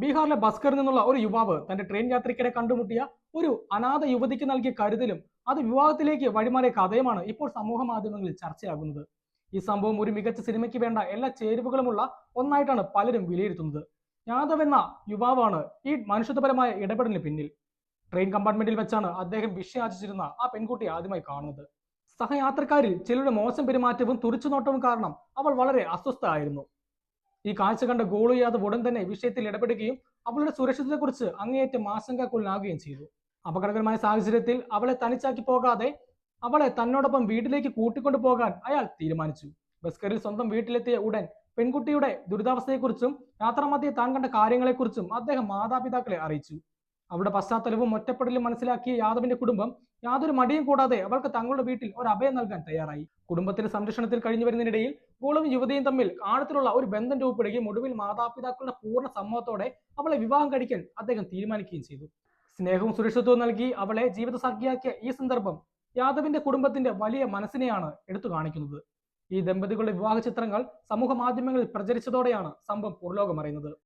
ബീഹാറിലെ ബസ്കറിൽ നിന്നുള്ള ഒരു യുവാവ് തന്റെ ട്രെയിൻ യാത്രക്കിടെ കണ്ടുമുട്ടിയ ഒരു അനാഥ യുവതിക്ക് നൽകിയ കരുതലും അത് വിവാഹത്തിലേക്ക് വഴിമാറിയ കഥയുമാണ് ഇപ്പോൾ സമൂഹ മാധ്യമങ്ങളിൽ ചർച്ചയാകുന്നത്. ഈ സംഭവം ഒരു മികച്ച സിനിമയ്ക്ക് വേണ്ട എല്ലാ ചേരുവകളുമുള്ള ഒന്നായിട്ടാണ് പലരും വിലയിരുത്തുന്നത്. യാദവ് എന്ന യുവാവാണ് ഈ മനുഷ്യത്വപരമായ ഇടപെടലിന് പിന്നിൽ. ട്രെയിൻ കമ്പാർട്ട്മെന്റിൽ വെച്ചാണ് അദ്ദേഹം വിഷയാചിച്ചിരുന്ന ആ പെൺകുട്ടി ആദ്യമായി കാണുന്നത്. സഹയാത്രക്കാരിൽ ചിലരുടെ മോശം പെരുമാറ്റവും തുറിച്ചുനോട്ടവും കാരണം അവൾ വളരെ അസ്വസ്ഥയായിരുന്നു. ഈ കാഴ്ച കണ്ട ഗോളു യാദവ് ഉടൻ തന്നെ വിഷയത്തിൽ ഇടപെടുകയും അവളുടെ സുരക്ഷിതത്തെക്കുറിച്ച് അങ്ങേയറ്റം ആശങ്കാക്കുള്ളാകുകയും ചെയ്തു. അപകടകരമായ സാഹചര്യത്തിൽ അവളെ തനിച്ചാക്കി പോകാതെ അവളെ തന്നോടൊപ്പം വീട്ടിലേക്ക് കൂട്ടിക്കൊണ്ടു പോകാൻ അയാൾ തീരുമാനിച്ചു. ബസ്കറിൽ സ്വന്തം വീട്ടിലെത്തിയ ഉടൻ പെൺകുട്ടിയുടെ ദുരിതാവസ്ഥയെക്കുറിച്ചും യാത്രാമധ്യേ താൻ കണ്ട കാര്യങ്ങളെക്കുറിച്ചും അദ്ദേഹം മാതാപിതാക്കളെ അറിയിച്ചു. അവളുടെ പശ്ചാത്തലവും ഒറ്റപ്പെടലും മനസ്സിലാക്കിയ യാദവിന്റെ കുടുംബം യാതൊരു മടിയും കൂടാതെ അവൾക്ക് തങ്ങളുടെ വീട്ടിൽ ഒരു അഭയം നൽകാൻ തയ്യാറായി. കുടുംബത്തിന്റെ സംരക്ഷണത്തിൽ കഴിഞ്ഞു വരുന്നതിനിടയിൽ ഗോളും യുവതിയും തമ്മിൽ ആഴത്തിലുള്ള ഒരു ബന്ധം രൂപപ്പെടുകയും ഒടുവിൽ മാതാപിതാക്കളുടെ പൂർണ സമ്മതത്തോടെ അവളെ വിവാഹം കഴിക്കാൻ അദ്ദേഹം തീരുമാനിക്കുകയും ചെയ്തു. സ്നേഹവും സുരക്ഷിതത്വവും നൽകി അവളെ ജീവിതസഖിയാക്കിയ ഈ സന്ദർഭം യാദവിന്റെ കുടുംബത്തിന്റെ വലിയ മനസ്സിനെയാണ് എടുത്തു കാണിക്കുന്നത്. ഈ ദമ്പതികളുടെ വിവാഹ ചിത്രങ്ങൾ സമൂഹ മാധ്യമങ്ങളിൽ പ്രചരിച്ചതോടെയാണ് സംഭവം പുറലോകം അറിയുന്നത്